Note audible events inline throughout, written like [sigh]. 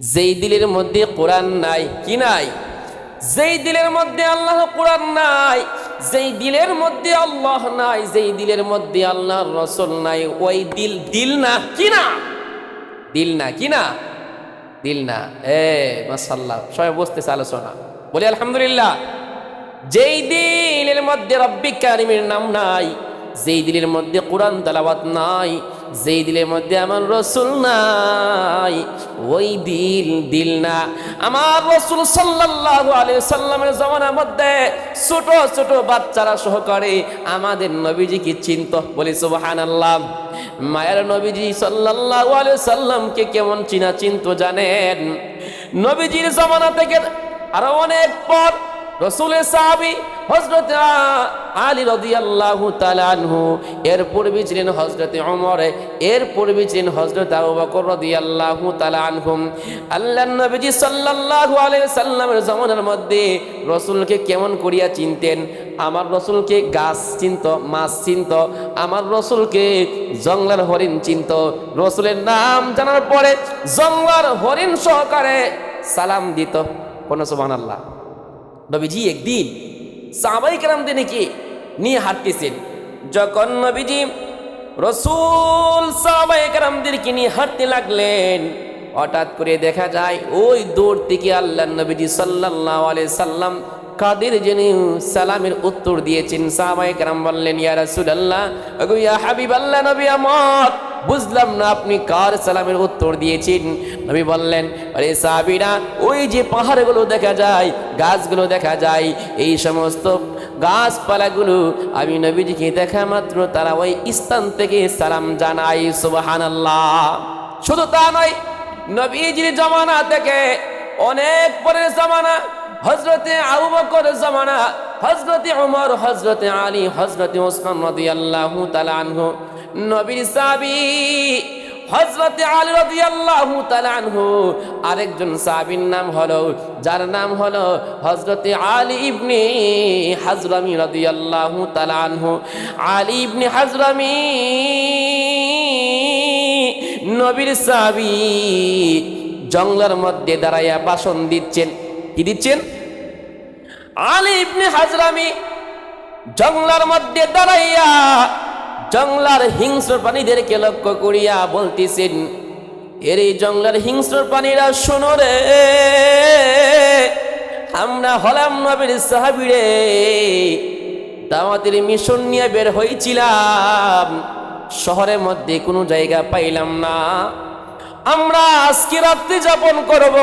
যেই দিলের মধ্যে কোরআন নাই, কি নাই? যেই দিলের মধ্যে আল্লাহ কোরআন নাই, যেই দিলের মধ্যে আল্লাহ নাই, যেই দিলের মধ্যে আল্লাহর রসুল নাই, ওই দিল দিল না, কি না? দিল না, কি না? দিল না। এ মাসাল্লাহ সবাই বসতেছে আলোচনা। বলি, আলহামদুলিল্লাহ, যেই দিলের মধ্যে রব্বিক কারিমের নাম নাই, যেই দিলের মধ্যে কোরআন তালাবাত নাই যেই দিলের মধ্যে আমার রসুল নাই, ওই দিল দিল না। আমার রসুল সাল্লাল্লাহু আলাইহি সাল্লামের জমানার মধ্যে ছোট ছোট বাচ্চারা সহকারে আমাদের নবীজিকে চিনত, বলি সুবহানাল্লাহ। মায়ের নবীজি সাল্লাল্লাহু আলাইহি সাল্লামকে কেমন চিনা চিন্ত জানেন? নবীজির জমানা থেকে আরও অনেক পর রসুলের সাহাবি হজরত আলী রদিয়াল্লাহু তালানহু এর পূর্বে ছিলেন হজরত ওমর এর পূর্বে ছিলেন হজরত আবু বকর রদিয়াল্লাহু তালানহুম আল্লাহ নবীজি সাল্লাল্লাহু আলাইহি সাল্লামের জমানার মধ্যে রসুলকে কেমন করিয়া চিনতেন? আমার রসুলকে গাছ চিনত, মাছ চিনত, আমার রসুলকে জঙ্গলার হরিণ চিনত। রসুলের নাম জানার পরে জঙ্গলার হরিণ সহকারে সালাম দিত। কোন সুবহানাল্লাহ। নবীজি একদিন সাবাই সাহাবাই নাকি নিয়ে হাঁটতেছেন। যখন নবীজি রসুল সাবাই কেরামদেরকে নিয়ে হাঁটতে লাগলেন, হঠাৎ করে দেখা যায় ওই দৌড় থেকে আল্লাহ নবীজি সাল্লাহ আলাই সাল্লাম কাদের যিনি সালামের উত্তর দিয়েছেন সাহাবাই কেরাম বললেন, ইয়া রাসূলুল্লাহ, ওগো ইয়া হাবিবাল্লাহ, নবী আমার, বুঝলাম না আপনি কার সালামের উত্তর দিয়েছেন? নবী বললেন, আরে সাহাবীরা, ওই যে পাহাড়গুলো দেখা যায়, গাছগুলো দেখা যায়, এই সমস্ত গাছপালাগুলো আমি নবীজিকে দেখা মাত্র তারা ওই স্থান থেকে সালাম জানাই সুবহানাল্লাহ। শুধু তা নয়, নবীজির জমানা থেকে অনেক পরের জমানা হজরতে আবু বকর জামানা হজরতে ওমর হজরতে আলী হজরতে ওসমান রাদিয়াল্লাহু তাআলা আনহু। নবীর সাবি হজরতে আলী রাদিয়াল্লাহু তাআলা আনহু। আরেকজন সাহাবীর নাম হলো, যার নাম হলো হজরতে আলী ইবনে হাজরামি রদি তাআলা আনহু। আলী ইবনে হাজরামি নবীর সাবি জঙ্গলের মধ্যে দাঁড়াইয়া বাসন দিচ্ছেন। কি দিচ্ছেন? আলী ইবনে হাজরামি জঙ্গলার মধ্যে দাঁড়াইয়া জঙ্গলার হিংস্র প্রাণীদেরকে লক্ষ্য করিয়া বলতেছেন, এর এই জঙ্গলার হিংস্র প্রাণীরা শোনো রে, আমরা হলাম নবীর সাহাবিরে। দাওয়াতের মিশন নিয়ে বের হয়েছিলাম শহরের মধ্যে কোনো জায়গা পাইলাম না। আমরা আজকে রাত্রি যাপন করব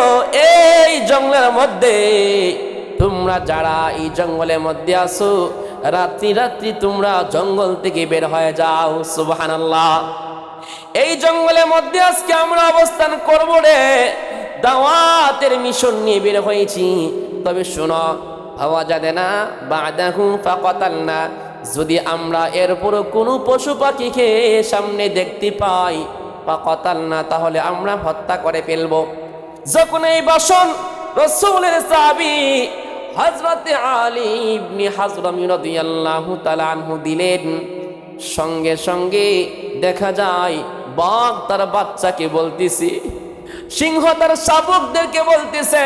এই জঙ্গলের মধ্যে। তোমরা যারা এই জঙ্গলের মধ্যে আসো রাত্রি রাত্রি তোমরা জঙ্গল থেকে বের হয়ে যাও, সুবহানাল্লাহ। এই জঙ্গলের মধ্যে আজকে আমরা অবস্থান করব রে। দাওয়াতের মিশন নিয়ে বের হয়েছি। তবে শোনো, ভাবা যাবে না বাদাহু ফাকাতাল না যদি আমরা এরপরও কোনো পশু পাখিকে সামনে দেখতে পাই ফাকাতাল না, তাহলে আমরা হত্যা করে ফেলব। যখন এই বাসন রসুলের সাহাবী হজরতে আলী ইবনে হাজরামি রাদিয়াল্লাহু তাআলা আনহু দিলেন, সঙ্গে সঙ্গে দেখা যায় বাঘ তার বাচ্চাকে বলতেছে, সিংহ তার শাবকদেরকে বলতেছে,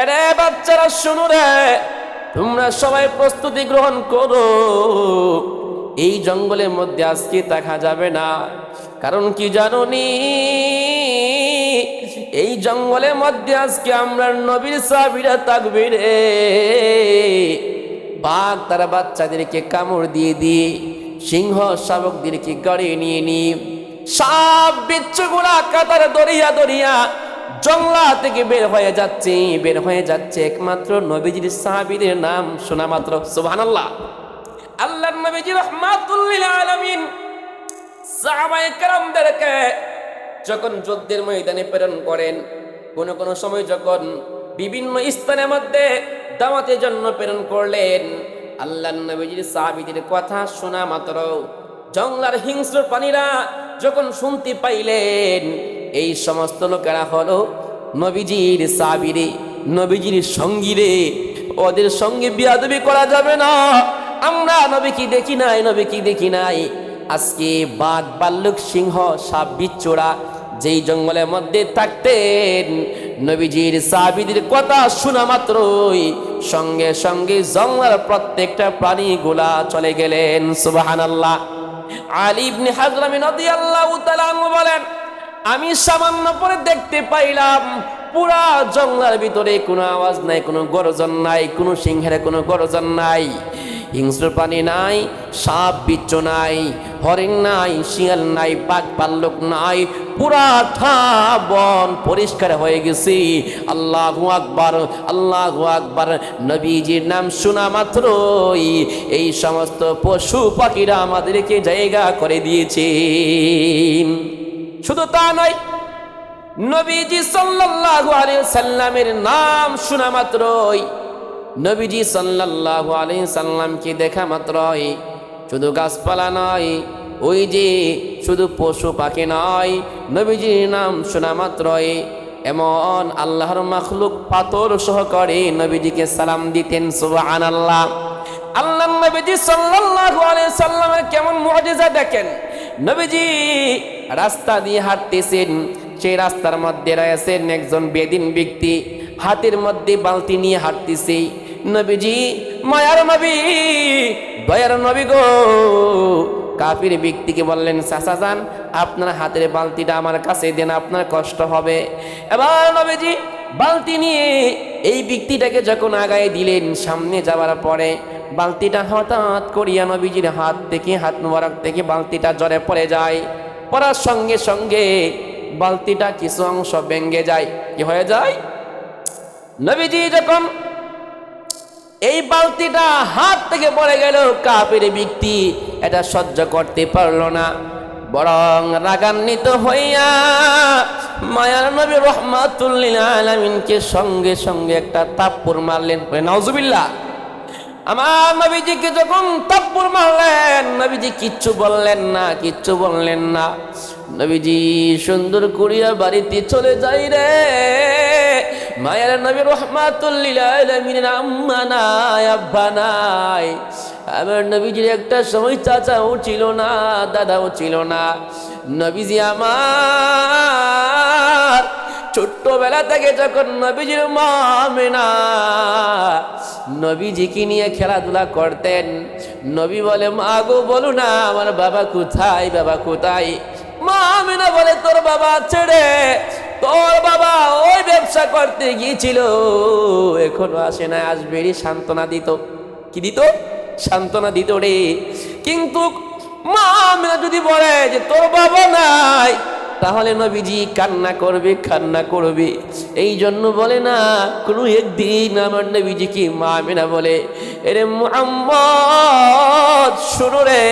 এরে বাচ্চারা, শুনো রে, তোমরা সবাই প্রস্তুতি গ্রহণ করো, এই জঙ্গলের মধ্যে আজকে দেখা যাবে না। কারণ কি জানো নি? এই জঙ্গলের মধ্যে আজকে আমরা নবীর সাবিরা থাকবে রে। বাঘ তারা বাচ্চাদেরকে কামড় দিয়ে দিয়ে, সিংহ শাবকদেরকে গড়িয়ে নিয়ে নিয়ে, সাপ বিচ্ছুগুলা কাতার দরিয়া দরিয়া জংলা থেকে বের হয়ে যাচ্ছে, বের হয়ে যাচ্ছে। একমাত্র নবীজির সাহাবীদের নাম শোনা মাত্র, সুবহানাল্লাহ। আল্লাহর নবীজি রহমাতুল্লিল আলামিন সাহাবায়ে যখন যুদ্ধের ময়দানে প্রেরণ করেন, কোন কোন সময় যখন বিভিন্ন স্থানের মধ্যে দাওয়াতের জন্য প্রেরণ করলেন, আল্লাহ নবীজির সাহাবীদের কথা শোনা মাত্র। জংলার হিংস্র প্রাণীরা যখন শুনতে পাইলেন, এই সমস্ত লোকেরা হলো নবীজির সাবিরে নবীজির সঙ্গীরে, ওদের সঙ্গে বিয়াদবি করা যাবে না। আমরা নবী কি দেখি নাই নবী কি দেখি নাই। আজকে বাঘ, বাল্লুক, সিংহ সাপ যেই জঙ্গলের মধ্যে থাকতেন, নবীজির সাবিদের কথা শোনা মাত্রই সঙ্গে সঙ্গে জঙ্গলের প্রত্যেকটা প্রাণীগুলা চলে গেলেন। সুবহানাল্লাহ। আলী ইবনে হাজরামি তাআলা আনহু বলেন, আমি সামান্য পরে দেখতে পাইলাম, পুরা জঙ্গলের ভিতরে কোনো আওয়াজ নাই, কোনো গর্জন নাই, কোনো সিংহের কোনো গর্জন নাই। হিংস্র প্রাণী নাই, সাপ বিচ্ছ নাই, হরিণ নাই, শিয়াল নাই, বাঘ পাল্লুক নাই পুরাটা বন পরিষ্কার হয়ে গেছে। আল্লাহ আকবার আল্লাহ আকবার, নবীজির নাম শোনা মাত্রই এই সমস্ত পশু পাখিরা আমাদেরকে জায়গা করে দিয়েছে। শুধু তা নয়, নবীজি সাল্লাল্লাহু আলাইহি সাল্লামের নাম শোনা মাত্রই নবীজি সাল্লাল্লাহু আলাইহি সাল্লামকে দেখা মাত্রই শুধু গাছপালা নয়, ওই যে শুধু পশু পাখি নয়, নবীজির নাম শোনা মাত্রই। এমন আল্লাহর মাখলুক পাথর সহকারে নবীজিকে সালাম দিতেন, সুবহানাল্লাহ। আল্লাহ নবীজি সাল্লাল্লাহু আলাইহি সাল্লামের কেমন মুআজিজা দেখেন? নবীজি রাস্তা দিয়ে হাঁটতেছেন, সেই রাস্তার মধ্যে রয়েছেন একজন বেদিন ব্যক্তি। হাতের মধ্যে বালতি নিয়ে হাঁটতেছে। নবীজি, মায়ার নবী, দয়ার নবী গো। কাফির ব্যক্তিকে বললেন, চাচা যান, আপনার হাতের বালতিটা আমার কাছে দেন, আপনার কষ্ট হবে। এবার নবীজি বালতি নিয়ে এই ব্যক্তিটাকে যখন আগায় দিলেন, সামনে যাওয়ার পরে বালতিটা হঠাৎ করিয়া নবীজির হাত থেকে, হাত মোবারক থেকে বালতিটা জ্বরে পড়ে যায়। পড়ার সঙ্গে সঙ্গে বালতিটা কিছু অংশ ভেঙ্গে যায়। কি হয়ে যায়? নবীজি যখন এই বালতিটা হাত থেকে পড়ে গেল কাপের ব্যক্তি এটা সহ্য করতে পারল না। বরং রাগান্বিত হইয়া মায়ার নবী রহমাতুল্লিল সঙ্গে সঙ্গে একটা তাপ্পুর মারলেন। নজুবিল্লা আমার নবীজিকে যখন তাপ্পুর মারলেন, নবীজি কিচ্ছু বললেন না, কিচ্ছু বললেন না। নবীজি সুন্দর করিয়া বাড়িতে চলে যাই রে। মায়ের নবী রহমাতুল্লিল আম্মা নাই, আব্বা নাই। আমার নবীজির একটা সময় চাচাও ছিল না, দাদাও ছিল না। নবীজি আমার ছোট্টবেলা থেকে যখন নবীজির মামেনা নবীজিকে নিয়ে খেলাধুলা করতেন। নবী বলে, মা গো, বলো না, আমার বাবা কোথায় বাবা কোথায়? মা আমিনা বলে, তোর বাবা ছেড়ে তোর বাবা ওই ব্যবসা করতে গিয়েছিল। এখনও আসে না, আসবে সান্ত্বনা দিত। কি দিত? সান্ত্বনা দিত রে। কিন্তু মা আমিনা যদি বলে যে, তোর বাবা নাই তাহলে নবীজি কান্না করবে কান্না করবে। এই জন্য বলে না, কোনো একদিন আমার নবীজি কি মা আমিনা বলে, এরে মুহাম্মদ, শুনো রে,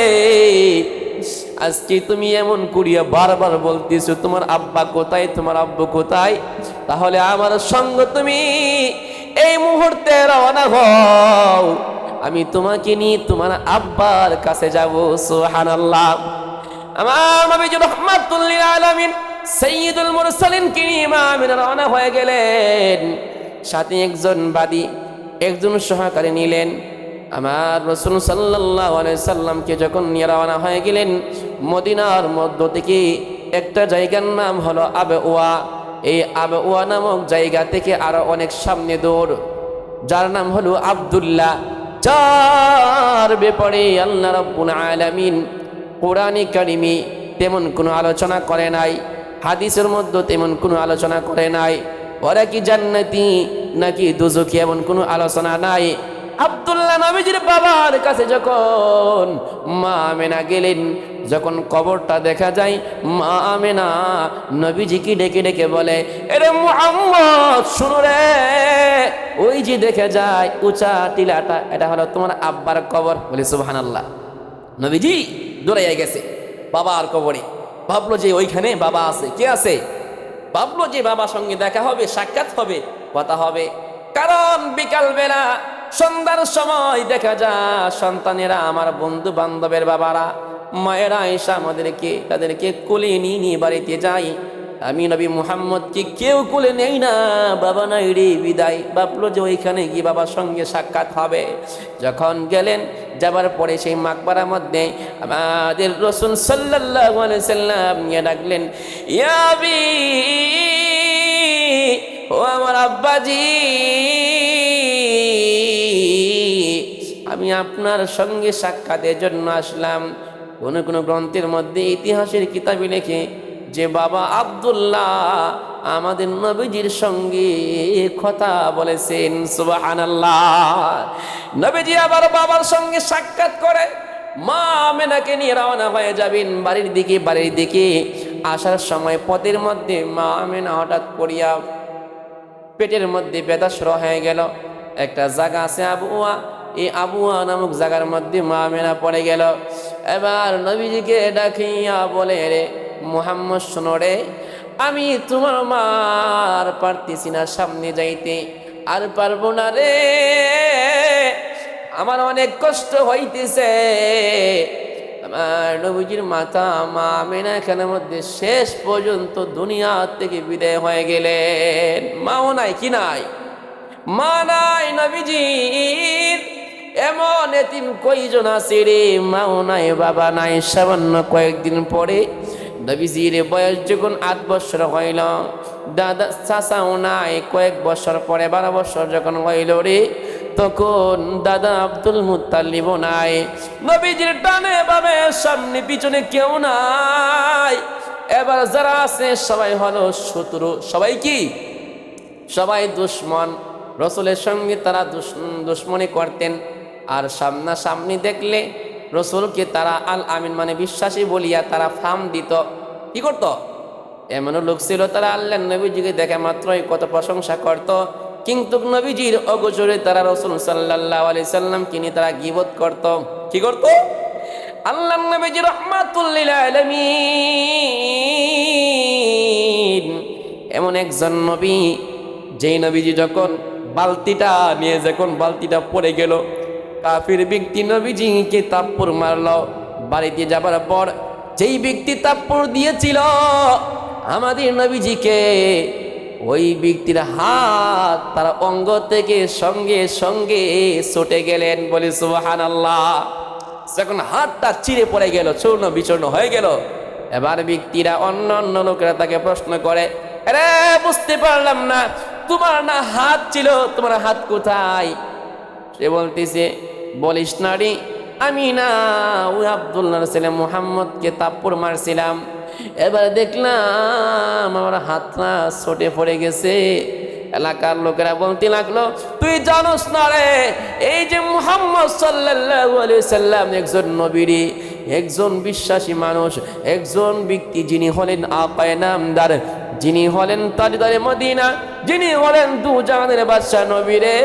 আজকে তুমি এমন করিয়া বারবার বলতেছো, তোমার আব্বা কোথায়, তোমার আব্বু কোথায়? তাহলে আমার সঙ্গ তুমি এই মুহূর্তে রওনা হও। আমি তোমাকে নিয়ে তোমার আব্বার কাছে যাব, সুবহানাল্লাহ। আমার নবীজি রহমাতুল্লিল আলামিন সাইয়্যিদুল মুরসালিন কি ইমামিন রওনা হয়ে গেলেন। সাথে একজন বাদী, একজন সহকারী নিলেন। আমার রসুল সাল্লাহ সাল্লামকে যখন নিয়ে রওনা হয়ে গেলেন, মদিনার মধ্য থেকে একটা জায়গার নাম হলো আবে ওয়া এই আবে ওয়া নামক জায়গা থেকে আরও অনেক সামনে দৌড়। যার নাম হলো আবদুল্লাহ। যার ব্যাপারে আল্লাহ রব্বুল আলামিন কোরআনে কারিমি তেমন কোনো আলোচনা করে নাই, হাদিসের মধ্যে তেমন কোনো আলোচনা করে নাই, ওরা কি জান্নাতি নাকি দুজকি এমন কোনো আলোচনা নাই। আব্দুল্লাহ নবীজির বাবার কাছে যখন মা আমেনা গেলেন, যখন কবরটা দেখা যায়, মা আমেনা নবীজিকে ডেকে ডেকে বলে, এরে মুহাম্মদ, শুনো রে, ওই যে দেখে যায় উঁচা টিলাটা, এটা হলো তোমার আব্বার কবর। বলে, সুবহানাল্লাহ। নবীজি দৌড়াইয়া গেছে। বাবা আর কবরে। ভাবলো যে ওইখানে বাবা আছে। কে আছে? ভাবলো যে বাবার সঙ্গে দেখা হবে, সাক্ষাৎ হবে, কথা হবে। কারণ বিকালবেলা, সন্ধ্যার সময় দেখা যায়, সন্তানেরা আমার বন্ধু বান্ধবের বাবারা, মায়েরা এসে আমাদেরকে, তাদেরকে কোলে নিয়ে নিয়ে বাড়িতে যাই আমি নবী মুহাম্মদকে কেউ কোলে নেই না? বাবা নাই রে, বিদায়। ভাবলো যে ওইখানে গিয়ে বাবার সঙ্গে সাক্ষাৎ হবে। যখন গেলেন, যাবার পরে সেই মাকবারার মধ্যে আমাদের রসুল সাল্লাহ সাল্লাম ইয়ে ডাকলেন ইয়াবি ও আমার আব্বাজি, আমি আপনার সঙ্গে সাক্ষাতের জন্য আসলাম। কোনো কোনো গ্রন্থের মধ্যে ইতিহাসের কিতাবে লেখে যে বাবা আব্দুল্লাহ আমাদের নবীজির সঙ্গে কথা বলেছেন, সুবহানাল্লাহ। নবীজি আবার বাবার সঙ্গে সাক্ষাৎ করে, মা মেনাকে নিয়ে রওনা হয়ে যাবেন বাড়ির দিকে বাড়ির দিকে। আসার সময় পথের মধ্যে মা মেনা হঠাৎ করিয়া পেটের মধ্যে বেদা শুরু হয়ে গেল। একটা জায়গা আছে আবুয়া এই আবুয়া নামক জায়গার মধ্যে মা মেনা পড়ে গেল। এবার নবীজিকে ডাকিয়া বলে রে মুহাম্মদ শোনো রে আমি তোমার মার পারতেছি না সামনে যাইতে। আর পারব না রে, আমার অনেক কষ্ট হইতেছে। আমার নবীজির মাতা, মা আমেনা এখানের মধ্যে শেষ পর্যন্ত দুনিয়া থেকে বিদায় হয়ে গেলেন। মাও নাই কি নাই? মা নাই নবীজির। এমন এতিম কইজন আছে রে? মাও নাই, বাবা নাই। সামান্য কয়েকদিন পরে নবীজির বয়স যখন আট বছর হইল, দাদা চাচাও নাই কয়েক বছর পরে বারো বছর যখন হইল রে, তখন দাদা আব্দুল মুতাল্লিব নাই। নবীজির টানে বাবে সামনে পিছনে কেউ নাই। এবার যারা আছে সবাই হলো শত্রু। সবাই কি? সবাই দুশ্মন। রসুলের সঙ্গে তারা দুশ- দুশ্মনী করতেন। আর সামনা সামনি দেখলে রসুলকে তারা আল আমিন মানে বিশ্বাসী বলিয়া তারা ফার্ম দিত। কি করত? এমনও লোক ছিল তারা আল্লাহ নবীজিকে দেখে মাত্রই কত প্রশংসা করত। কিন্তু নবীজির অগোচরে তারা রসুল সাল্লাহ আলি সাল্লাম কিনে তারা গিবত করত। কি করত? আল্লাহ নবীজি রহমাতুল্লিল এমন একজন নবী, যেই নবীজি যখন বালতিটা নিয়ে যখন বালতিটা পড়ে গেল কাফির ব্যক্তি নবীজিকে তাপ্পর মারল। বাড়িতে যাবার পর যেই ব্যক্তি তাপ্পর দিয়েছিল, আমাদের নবীজিকে ওই ব্যক্তির হাত তার অঙ্গ থেকে সঙ্গে সঙ্গে ছুটে গেলেন বলে সুবাহান আল্লাহ যখন হাতটা চিরে পড়ে গেল, চূর্ণ বিচূর্ণ হয়ে গেল, এবার ব্যক্তিরা অন্য অন্য লোকেরা তাকে প্রশ্ন করে, আরে, বুঝতে পারলাম না, তোমার না হাত ছিল, তোমার হাত কোথায়? সে বলতেছে বলিস না রে আমি না, ওই আবদুল্লাহর ছেলে মোহাম্মদকে তাপ্পর মারছিলাম। এবার দেখলাম আমার হাতটা ছোটে পড়ে গেছে। এলাকার লোকেরা বলতে লাগল, তুই জানোস না রে, এই যে মুহাম্মদ সাল্লাল্লাহু সাল্লাম একজন নবীরি একজন বিশ্বাসী মানুষ, একজন ব্যক্তি যিনি হলেন আপায় নামদার, যিনি হলেন তাজদারে মদিনা, যিনি হলেন দু জাহানের বাদশাহ নবী রে।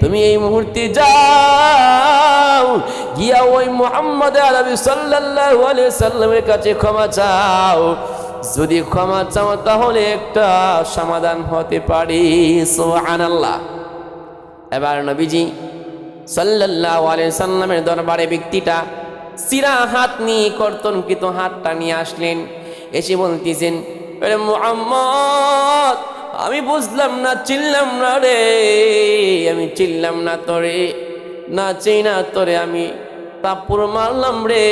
তুমি এই মুহূর্তে যাও, গিয়া ওই মুহাম্মদ সাল্লাল্লাহু আলাইহি সাল্লামের কাছে ক্ষমা চাও। যদি ক্ষমা চাও, তাহলে একটা সমাধান হতে পারে। সুবহানাল্লাহ। এবার নবীজি সাল্লাল্লাহু আলাইহি সাল্লামের দরবারে ব্যক্তিটা সিরা হাত নিয়ে কর্তনকৃত হাতটা নিয়ে আসলেন। এসে বলতেছেন "আরে মুহাম্মদ আমি বুঝলাম না, চিনলাম না রে। আমি চিনলাম না তোরে, না চিন তোরে আমি তাপুর মারলাম রে।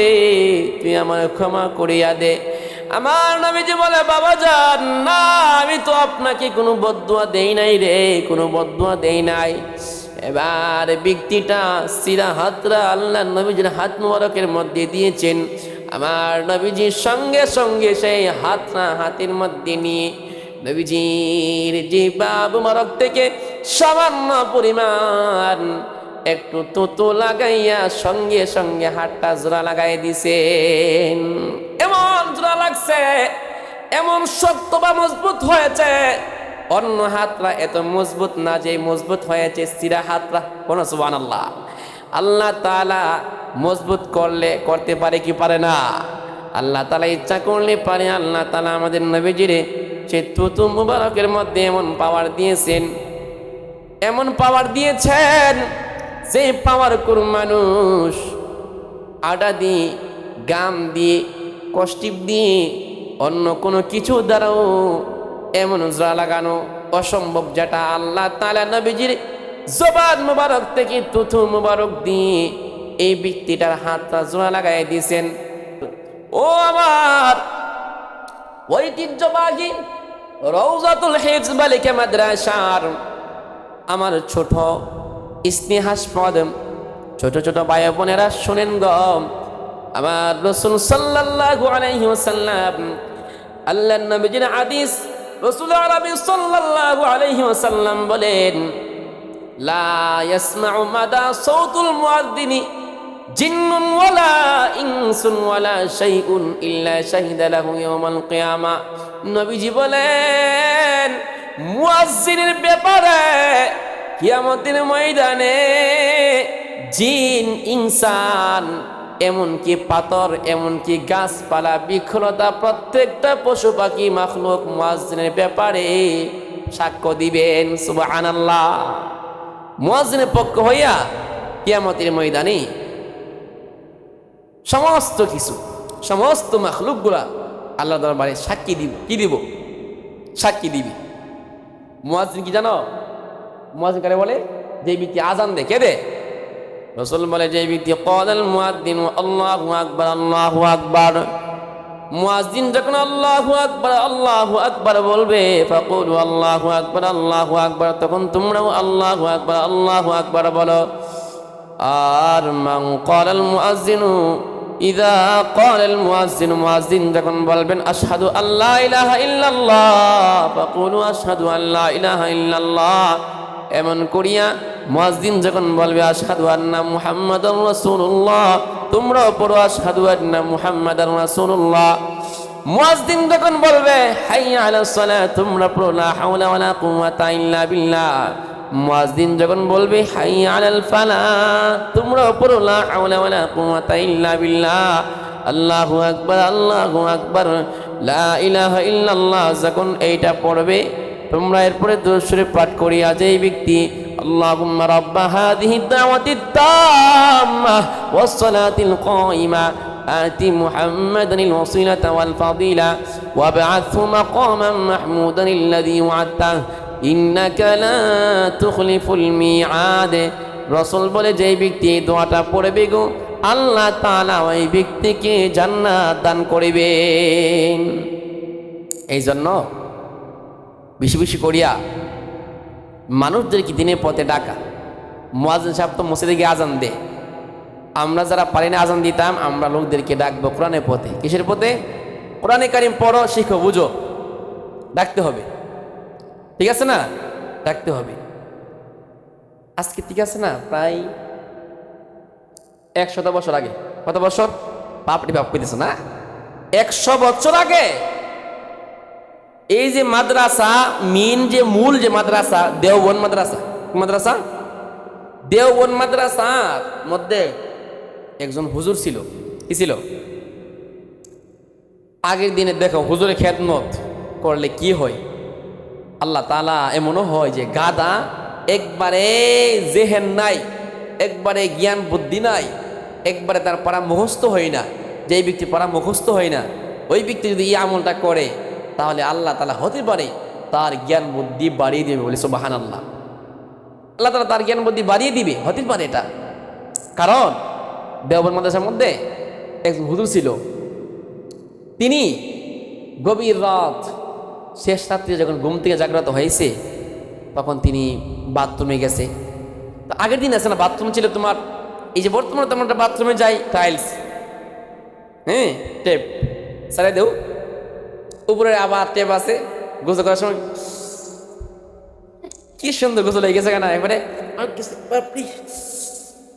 তুই আমার ক্ষমা করিয়া দে। আমার নবীজি বলে, বাবা যান না, আমি তো আপনাকে কোনো বদুয়া দেই নাই রে, কোনো বদুয়া দেই নাই। এবার ব্যক্তিটা সিরা হাতরা আল্লাহ নবীজির হাত মোবারকের মধ্যে দিয়েছেন। আমার নবীজির সঙ্গে সঙ্গে সেই হাতটা হাতের মধ্যে নিয়ে নবীজির বাবু মোবারক থেকে সামান্য পরিমাণ একটু তোতো লাগাইয়া সঙ্গে সঙ্গে হাতটা জোড়া লাগাই দিছেন। এমন জোড়া লাগছে, এমন শক্ত বা মজবুত হয়েছে, অন্য হাতরা এত মজবুত না যে মজবুত হয়েছে সিরা হাতরা। কোন সুবান আল্লাহ আল্লাহ তালা মজবুত করলে, করতে পারে কি পারে না? আল্লাহ তালা ইচ্ছা করলে পারে, আল্লাহ তালা আমাদের নবীজিরে সে তুতু মুবারকের মধ্যে এমন পাওয়ার দিয়েছেন, এমন পাওয়ার দিয়েছেন যে পাওয়ার কোন মানুষ আটা দিয়ে, গাম দিয়ে, কষ্টিপ দিয়ে অন্য কোনো কিছু দ্বারাও এমন জোড়া লাগানো অসম্ভব যেটা আল্লাহ তালা নবীজির জবান মুবারক থেকে তুথু মুবারক দিয়ে এই ব্যক্তিটার হাতটা জোড়া লাগাই দিয়েছেন। ও আমার ঐতিহ্যবাহী রৌজাতুল হেজ বালিকা মাদ্রাসার আমার ছোট স্নেহাস্পদ ছোট ছোট ভাই বোনেরা শোনেন গম আমার রসুল সাল্লাল্লাহু আলাইহি ওয়াসাল্লাম আল্লাহ নবীজির হাদিস রসুল আরবি সাল্লাল্লাহু আলাইহি ওয়াসাল্লাম বলেন, লা ইয়াসমাউ মাদা সাউতুল মুয়াদ্দিনি জিন্নুন ওয়ালা ইনসুন ওয়ালা শাইউন ইল্লা শাহিদা লাহু ইয়াউমাল কিয়ামা। নবীজি বলেন, মুয়াজ্জিনের ব্যাপারে কিয়ামতের ময়দানে জিন, ইনসান, এমনকি পাথর, এমনকি গাছপালা, বৃক্ষলতা, প্রত্যেকটা পশু পাখি, মাখলুক মুয়াজ্জিনের ব্যাপারে সাক্ষ্য দিবেন, সুবহানাল্লাহ। মুয়াজ্জিনের পক্ষ হইয়া কিয়ামতের ময়দানে সমস্ত কিছু, সমস্ত মাখলুকগুলা আল্লাহ দরবারে সাক্ষী দিব। কি দিব? সাক্ষী দিবি। মুয়াজ্জিন কি জানো? মুয়াজ্জিন কারে বলে? যে ব্যক্তি আজান দে, কে দে? রসুল বলে, যে ব্যক্তি কদাল মুয়াদ্দিন আল্লাহু আকবার আল্লাহু আকবার। মুয়াজ্জিন যখন আল্লাহু আকবার আল্লাহু আকবার বলবে, ফাকুলু আল্লাহু আকবার আল্লাহু আকবার, তখন তোমরাও আল্লাহু আকবার আল্লাহু আকবার বলো। আর মাং কলাল মুয়াজ্জিনু ইদা কলাল মুয়াজ্জিন মুয়াজ্জিন যখন বলবেন, আশহাদু আল্লাহ ইলাহা ইল্লাল্লাহ ফাকুলু আশহাদু আল্লাহ ইলাহা ইল্লাল্লাহ। এমন করিয়া মুয়াজ্জিন যখন বলবে, আশহাদু আন্না মুহাম্মাদার রাসূলুল্লাহ তোমরাও পড়ো, আশহাদু আন্না মুহাম্মাদার রাসূলুল্লাহ মুয়াজ্জিন যখন বলবে, হাইয়া আলাস সালাহ তোমরা পড়ো, লা হাওলা ওয়ালা কুওয়াতা ইল্লা বিল্লাহ মুয়াজ্জিন যখন বলবে হাইয়া আলাল ফালা তোমরা পড়ো লা হাওলা ওয়ালা কুওয়াতা ইল্লা বিল্লাহ আল্লাহু আকবার আল্লাহু আকবার লা ইলাহা ইল্লাল্লাহ যখন এইটা পড়বে তোমরা এরপরে দোষরে পাঠ করিয়া যে এই ব্যক্তি اللهم رب هذه الدعوة التامة والصلاة القائمة آت محمدا الوصيلة والفضيلة وابعثه مقاما محمودا الذي وعدته আদে রসল বলে যেই ব্যক্তি এই দোয়াটা পড়বে গো, আল্লাহ তালা ওই ব্যক্তিকে জান্নাত দান করিবেন। এই জন্য বেশি বেশি করিয়া মানুষদেরকে দিনের পথে ডাকা। মোয়াজিন সাহেব তো মসজিদে গিয়ে আজান দে আমরা যারা পারি না আজান দিতাম, আমরা লোকদেরকে ডাকবো কোরআনের পথে। কিসের পথে? কোরআনে কারিম পড়ো, শিখো, বুঝো। ডাকতে হবে। ঠিক আছে না? ডাকতে হবে। আজকে ঠিক আছে না? প্রায় একশত বছর আগে। কত বছর? বাপটি বাপ পেতেছে না? একশো বছর আগে এই যে মাদ্রাসা মেন যে মূল যে মাদ্রাসা, দেওবন মাদ্রাসা মাদ্রাসা? দেওবন মাদ্রাসার মধ্যে একজন হুজুর ছিল। কি ছিল? আগের দিনে দেখো, হুজুরের খেদমত করলে কি হয়? আল্লাহ তালা এমনও হয় যে গাদা একবারে জেহেন নাই, একবারে জ্ঞান বুদ্ধি নাই, একবারে তার পাড়া মুখস্থ হয় না, যেই ব্যক্তি পাড়া মুখস্থ হয় না, ওই ব্যক্তি যদি এই আমলটা করে, তাহলে আল্লাহ তালা হতে পারে তার জ্ঞান বুদ্ধি বাড়িয়ে দেবে বলে সোবাহান আল্লাহ আল্লাহ তালা তার জ্ঞান বুদ্ধি বাড়িয়ে দিবে, হতে পারে এটা। কারণ দেওবন মাদ্রাসার মধ্যে একজন হুজুর ছিল, তিনি গভীর রাত শেষ রাত্রে যখন ঘুম থেকে জাগ্রত হয়েছে, তখন তিনি বাথরুমে গেছে। তো আগের দিন আছে না, বাথরুম ছিল তোমার, এই যে বর্তমানে তোমার একটা বাথরুমে যাই টাইলস হ্যাঁ টেপ সারাই দেও। উপরে আবার টেপ আছে, গোসল করার সময় কি সুন্দর গোসল হয়ে গেছে কেন? এবারে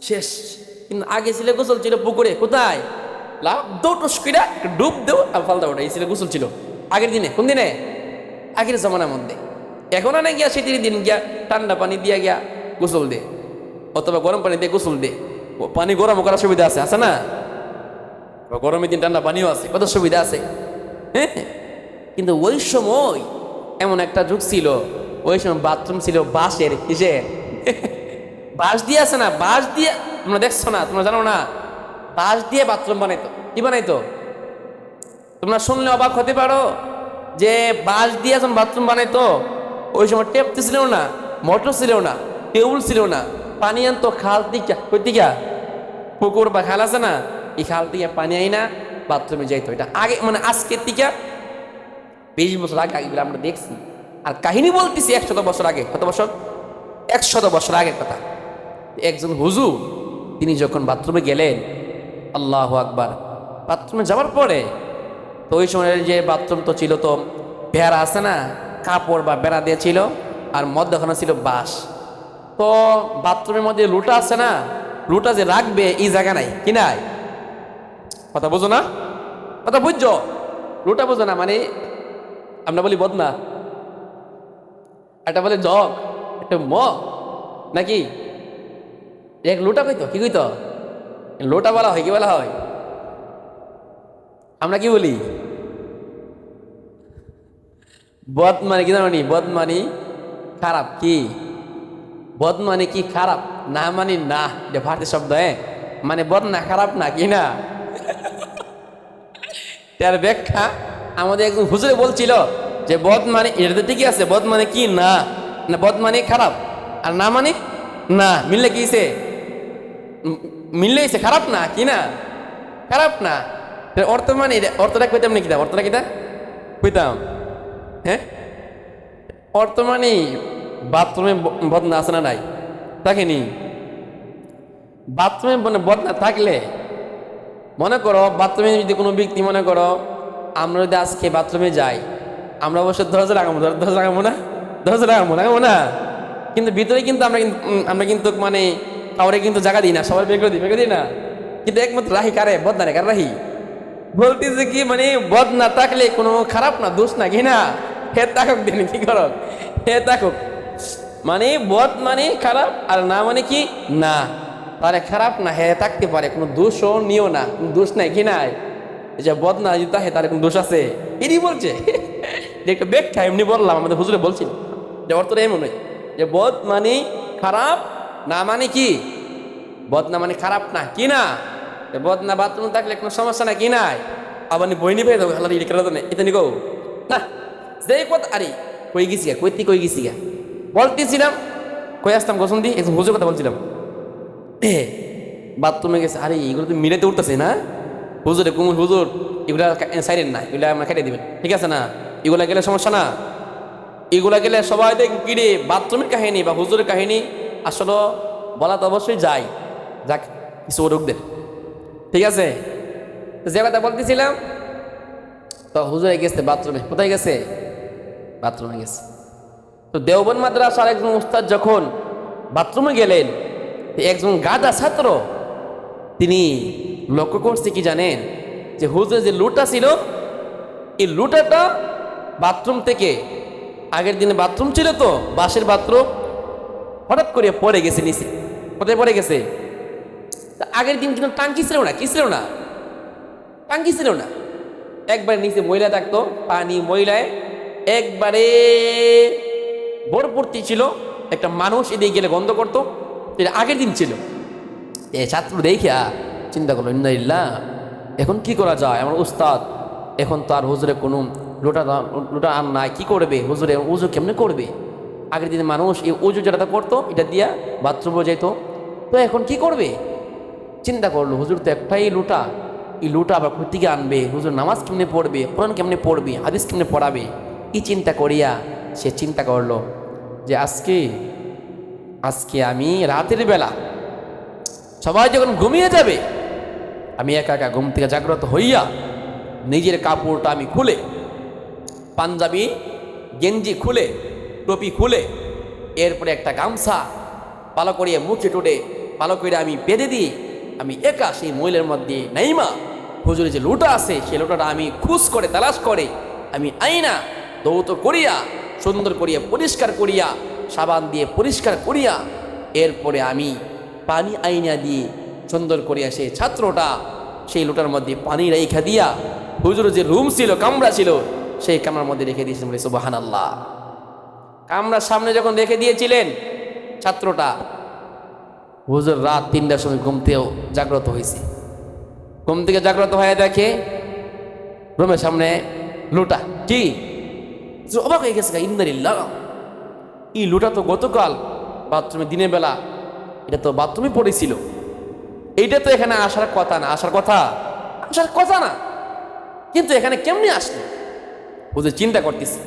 শেষ। কিন্তু আগে ছিল গোসল ছিল পুকুরে, কোথায়? লাভ দৌ টুসকিরা ডুব দেও, আর ফালদা ওটা এই ছিল গোসল ছিল। আগের দিনে, কোন দিনে? আগের জমানার মধ্যে। এখন আনে গিয়া শীতের দিন গিয়া ঠান্ডা পানি দিয়া গিয়া গোসল দে, অথবা গরম পানি দিয়ে গোসল দে। পানি গরম করার সুবিধা আছে আছে না? গরমের দিন ঠান্ডা পানিও আছে, কত সুবিধা আছে? হ্যাঁ? কিন্তু ওই সময় এমন একটা যুগ ছিল, ওই সময় বাথরুম ছিল বাঁশের কিসের [laughs] বাঁশ দিয়ে আছে না? বাঁশ দিয়ে, তোমরা দেখছ না? তোমরা জানো না? বাঁশ দিয়ে বাথরুম বানাইতো। কি বানাইতো? তোমরা শুনলে অবাক হতে পারো। যে বাঁশ দিয়ে যখন বাথরুম বানাইতো ওই সময় টেপ তো ছিল না, মোটর ছিল না টেবুল ছিল না, পানি আনতো খাল দিকা দিকা? পুকুর বা খাল আছে না, এই খাল থেকে পানি আই না, বাথরুমে যাইতো এটা। আগে মানে আজকের থেকে বিশ বছর আগে আগে আমরা দেখছি। আর কাহিনী বলতেছি একশত বছর আগে, কত বছর? একশত বছর আগের কথা। একজন হুজু তিনি যখন বাথরুমে গেলেন, আল্লাহ আকবার, বাথরুমে যাওয়ার পরে তো ওই সময়ের যে বাথরুম তো ছিল তো বেড়া আছে না, কাপড় বা বেড়া দিয়ে ছিল আর মধ্যখানে ছিল বাঁশ। তো বাথরুমের মধ্যে লুটা আছে না, লুটা যে রাখবে এই জায়গা নাই, কি নাই? কথা বুঝো না? কথা বুঝছ? লুটা বুঝো না মানে আমরা বলি বদনা। একটা বলে জগ, একটা মগ নাকি? এক লোটা কইতো, কি কইতো? লোটা বলা হয়, কি বলা হয়? আমরা কি বলি? বদ মানে কি জানি বদ মানে খারাপ কি? বদ মানে কি খারাপ? না মানে না এটা ভারতীয় শব্দ হ্যাঁ? মানে বদ না খারাপ না কি না? তার ব্যাখ্যা আমাদের একজন হুজুরে বলছিল যে বদ মানে এটা ঠিকই আছে বদ মানে কি না? না বদ মানে খারাপ। আর না মানে না মিললে কি হইছে? উম, মিললে খারাপ না কি না? খারাপ না। অর্থ মানে অর্থটা কইতাম নাকি দা অর্থটা কিতা কইতাম। হ্যাঁ অর্থ মানে বাথরুমে বদনা আছে না নাই? থাকেনি বাথরুমে মানে বদনা থাকলে, মনে করো বাথরুমে যদি কোনো ব্যক্তি মনে করো, আমরা যদি আজকে বাথরুমে যাই, আমরা অবশ্য দরজা লাগাবো, দর- দরজা লাগাবো না? দরজা লাগাবো লাগাবো না? কিন্তু ভিতরে কিন্তু আমরা কিন্তু আমরা কিন্তু মানে কাউরে কিন্তু জায়গা দিই না সবাই বের করে দিই, বের করে দিই না। কিন্তু একমাত্র রাহি কারে? বদনা রে, কার রাহি? বলতেছে কি মানে বদ না থাকলে কোনো খারাপ না, দোষ না না হে তাকক দিন, কি করো হে তাকক মানে বদ মানে খারাপ, আর না মানে কি? না। তাহলে খারাপ না, হে থাকতে পারে, কোনো দোষও নিও না, কোনো দোষ নাই এই যে বদ না যদি থাকে, তাহলে কোনো দোষ আছে। এরই বলছে। একটা ব্যাখ্যা এমনি বললাম, আমাদের হুজুরে বলছিল। যে অর্থটা এমন নয় যে বদ মানে খারাপ, না মানে কি? বদনা মানে খারাপ না কি না বদনা বাথরুম থাকলে কোনো সমস্যা না কি নাই? আবার বই নিবে দেবো হালারি রেখে দেবো এটা নিগো? না যে কথা আরে, কই গেছি গা, কইতি কই গেছি গা? বলতেছিলাম, কই আসতাম গোসন দি? একদম হুজুর কথা বলছিলাম। এ, বাথরুমে গেছে, আরে, এগুলো তো মিলাতে উঠতেছে না? হুজুরে কুমুর হুজুর, এগুলা সাইলেন না, এগুলা আমরা কেটে দিবেন। ঠিক আছে না? এগুলা গেলে সমস্যা না? এগুলা গেলে সবাই দেখ কিরে বাথরুমের কাহিনী বা হুজুরের কাহিনী, আসলে বলা তো অবশ্যই যায়। যাক, কিছু রোগদের ঠিক আছে? যে কথা বলতেছিলাম, তো হুজুরে গেছে বাথরুমে। কোথায় গেছে? বাথরুমে গেছে। তো দেওবন মাদ্রাসার একজন উস্তাদ যখন বাথরুমে গেলেন একজন গাদা ছাত্র, তিনি লক্ষ্য করছে কি জানেন? যে হুজুরের যে লুটা ছিল, এই লুটাটা বাথরুম থেকে আগের দিনে বাথরুম ছিল তো, বাঁশের বাথরুম, হঠাৎ করে পড়ে গেছে নিচে। কোথায় পড়ে গেছে? আগের দিন কিন্তু টাঙ্কি ছিল না, কি ছিল না? টাঙ্কি ছিল না। একবার নিচে ময়লা থাকতো, পানি ময়লায়। একবারে ভরপূর্তি ছিল, একটা মানুষ এদিকে গেলে গন্ধ করতো, এটা আগের দিন ছিল। এ ছাত্র দেখিয়া চিন্তা করল ইন্দাইল্লা এখন কি করা যায়? আমার উস্তাদ, এখন তো আর হুজুরে কোনো লোটা লোটা আর নাই, কী করবে? হুজুরে উজু কেমনে করবে? আগের দিনে মানুষ এই উজু যেটা করতো, এটা দিয়া বাথরুমে যেত তো এখন কি করবে? চিন্তা করল, হুজুর তো একটাই লুটা, এই লুটা আবার কোথেকে আনবে? হুজুর নামাজ কেমনে পড়বে? কোরআন কেমনে পড়বে? হাদিস কেমনে পড়াবে? এই চিন্তা করিয়া সে চিন্তা করল যে, আজকে আজকে আমি রাতের বেলা সবাই যখন ঘুমিয়ে যাবে, আমি একা একা ঘুম থেকে জাগ্রত হইয়া নিজের কাপড়টা আমি খুলে, পাঞ্জাবি, গেঞ্জি খুলে, টুপি খুলে, এরপরে একটা গামছা ভালো করিয়া মুখে টুটে, ভালো করে আমি বেঁধে দিই আমি একা সেই মহিলার মধ্যে নাইমা, হুজুরে যে লোটা আছে সেই লোটাটা আমি খুশ করে, তালাশ করে। আমি আইনা দৌত করিয়া, সুন্দর করিয়া, পরিষ্কার করিয়া, সাবান দিয়ে পরিষ্কার করিয়া, এরপরে আমি পানি আইনা দিয়ে সুন্দর করিয়া সেই ছাত্রটা সেই লোটার মধ্যে পানি রেখা দিয়া, হুজুর যে রুম ছিল, কামরা ছিল, সেই কামরার মধ্যে রেখে দিয়েছিলেন বলে সুবাহান আল্লাহ কামরার সামনে যখন রেখে দিয়েছিলেন, ছাত্রটা হুজুর রাত তিনটার সময় ঘুমতেও জাগ্রত হয়েছে। ঘুম থেকে জাগ্রত হয়ে দেখে রুমের সামনে লুটা। কি? অবাক হয়ে গেছে ইন্দারিল্লাহ এই লুটা তো গতকাল বাথরুমে দিনের বেলা, এটা তো বাথরুমে পড়েছিল। এইটা তো এখানে আসার কথা না, আসার কথা? আসার কথা না। কিন্তু এখানে কেমনি আসলো? বুঝে চিন্তা করতেছি।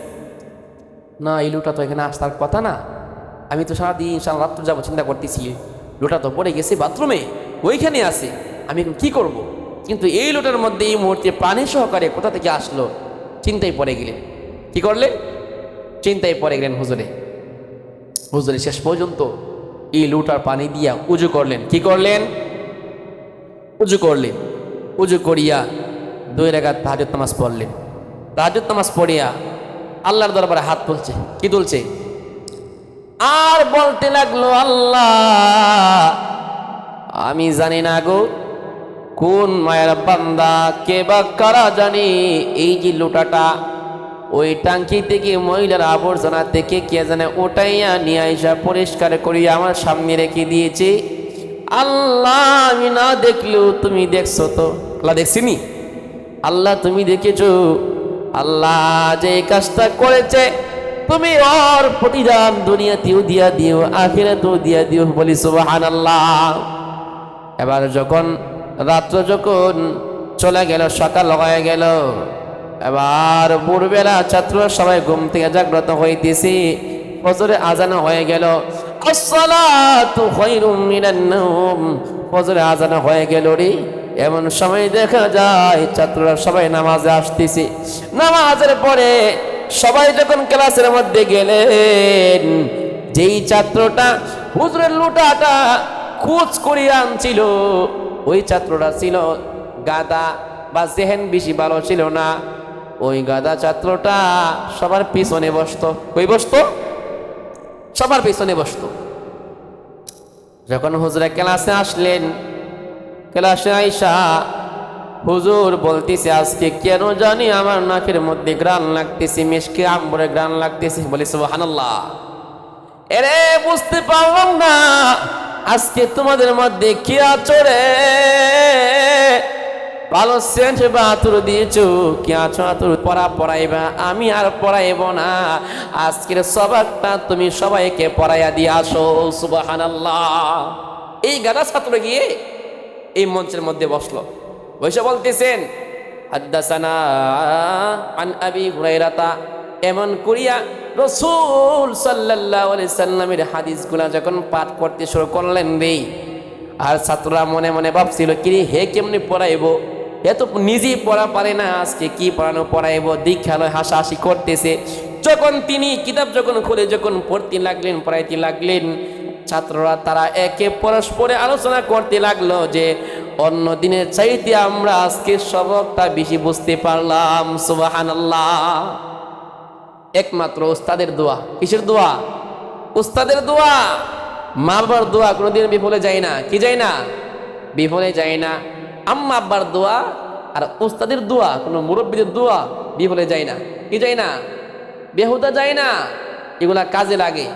না, এই লুটা তো এখানে আসার কথা না। আমি তো সারাদিন সারা রাত্র যাব চিন্তা করতেছি। লোটা তো পড়ে গেছে বাথরুমে, ওইখানে আছে। আমি এখন কি করব। কিন্তু এই লোটার মধ্যে এই মুহূর্তে পানি সহকারে কোথা থেকে আসলো? চিন্তায় পড়ে গেলেন। কি করলেন চিন্তায় পড়ে গেলেন হুজুরে। হুজুরে শেষ পর্যন্ত এই লোটার পানি দিয়া উজু করলেন। কি করলেন? উজু করলেন। উজু করিয়া দুই রেখাত তাহাজত নামাজ পড়লেন। তাহাজত নামাজ পড়িয়া আল্লাহর দরবারে হাত তুলছে। কি তুলছে? আর বলতে লাগল আল্লাহ আমি জানি না গো কোন মায়ের বান্দা কে বা কারা জানি এই যে লোটাটা ওই টাঙ্কি থেকে মহিলার আবর্জনা থেকে কে জানে ওটাইয়া নিয়ে আইসা পরিষ্কার করিয়া আমার সামনে রেখে দিয়েছে। আল্লাহ আমি না দেখলেও তুমি দেখছ তো। আল্লাহ দেখছিনি আল্লাহ তুমি দেখেছ? আল্লাহ যে এই কাজটা করেছে তুমি ওর প্রতিদান দুনিয়াতেও দিয়া দিও, আখিরাতেও দিয়া দিও বলি সুবাহান আল্লাহ এবার যখন, রাত্র যখন চলে গেল, সকাল হয়ে গেল, এবার ভোরবেলা ছাত্র সবাই ঘুম থেকে জাগ্রত হইতেছি, ফজরে আজানো হয়ে গেল ফজরে আজানো হয়ে গেল রে, এমন সময় দেখা যায় ছাত্ররা সবাই নামাজে আসতেছে। নামাজের পরে সবাই যখন ক্লাসের মধ্যে গেলেন, যেই ছাত্রটা হুজুরের লুটাটা খোঁজ করিয়া আনছিল, ওই ছাত্রটা ছিল গাদা বা জেহেন বেশি ভালো ছিল না। ওই গাদা ছাত্রটা সবার পিছনে বসতো। কই বসতো? সবার পিছনে বসতো। যখন হুজুরা ক্লাসে আসলেন, ক্লাসে আইসা হুজুর বলতেছে, আজকে কেন জানি আমার নাকের মধ্যে গ্রান লাগতেছে মেশকে আম্বরে গ্রান লাগতেছে? বলে, সুবহানাল্লাহ। এরে, বুঝতে পারলাম না, আজকে তোমাদের মধ্যে কি আছো রে ভালো সেন্ট বা আতুর দিয়েছ? কি আছো আতুর? পড়া পড়াইবা, আমি আর পড়াইব না। আজকের সবাকটা তুমি সবাইকে পড়াইয়া দিয়ে আসো, সুবহানাল্লাহ। এই গাদা ছাত্র গিয়ে এই মঞ্চের মধ্যে বসল। বসে বলতেছেন এমন করিয়া রসুল আলাইহি সাল্লামের হাদিসগুলা যখন পাঠ করতে শুরু করলেন রে আর ছাত্ররা মনে মনে ভাবছিল কি রে, হে কেমনি পড়াইবো? হে তো নিজেই পড়া পারে না আজকে কি পড়ানো পড়াইবো? দীক্ষালয় হাসাহাসি করতেছে। যখন তিনি কিতাব যখন খুলে যখন পড়তে লাগলেন পড়াইতে লাগলেন ছাত্ররা তারা একে পরস্পরে আলোচনা করতে লাগল যে অন্য দিনের চাইতে আমরা আজকে সবকটা বেশি বুঝতে পারলাম, সুবহানাল্লাহ। একমাত্র উস্তাদের দোয়া। কিসের দোয়া? উস্তাদের দোয়া। মা বাবার দোয়া কোনোদিন বিফলে যায় না। কি যায় না? বিফলে যায় না। আম্মা আব্বার দোয়া আর উস্তাদের দোয়া, কোনো মুরব্বীদের দোয়া বিফলে যায় না। কি যায় না? বেহুদা যায় না। এগুলা কাজে লাগে।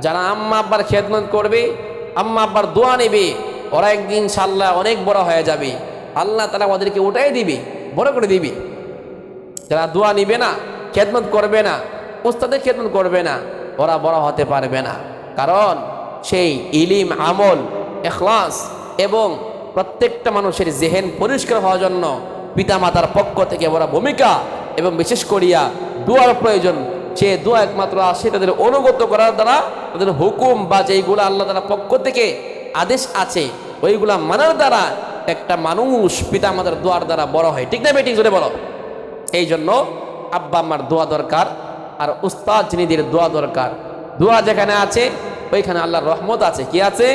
যারা আম্মা আব্বার খেদমত করবে, আম্মা আব্বার দোয়া নেবে ওরা একদিন সাল্লাহ অনেক বড় হয়ে যাবে। আল্লাহ তারা ওদেরকে ওটাই দিবে, বড় করে দিবে। যারা দোয়া নিবে না, খেদমত করবে না, উস্তাদের খেদমত করবে না, ওরা বড় হতে পারবে না। কারণ সেই ইলিম, আমল, এখলাস এবং প্রত্যেকটা মানুষের জেহেন পরিষ্কার হওয়ার জন্য পিতামাতার পক্ষ থেকে বড় ভূমিকা এবং বিশেষ করিয়া দোয়ার প্রয়োজন। সে দোয়া একমাত্র আসে তাদের অনুগত করার দ্বারা তাদের হুকুম বা যেইগুলো আল্লাহ তালা পক্ষ থেকে আদেশ আছে, ওইগুলা মানার দ্বারা একটা মানুষ পিতা পিতামাতার দোয়ার দ্বারা বড় হয়। ঠিক না বেটিং জোরে বলো। এই জন্য আব্বা আম্মার দোয়া দরকার, আর উস্তাদ যিনিদের দোয়া দরকার। দোয়া যেখানে আছে, ওইখানে আল্লাহর রহমত আছে। কি আছে?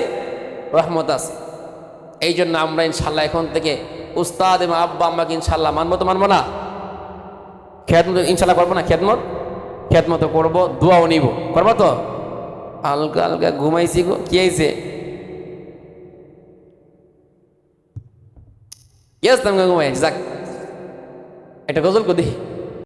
রহমত আছে। এই জন্য আমরা ইনশাল্লাহ এখন থেকে উস্তাদ এবং আব্বা আম্মাকে ইনশাল্লাহ মানবো তো মানবো না। খেদমত ইনশাল্লাহ করব না খেদমত খেদমত করব, দোয়াও নিব। করব তো? হালকা হালকা ঘুমাইছি কি হয়েছে ইয়েস তাম ঘুমাই যাক একটা গজল কদি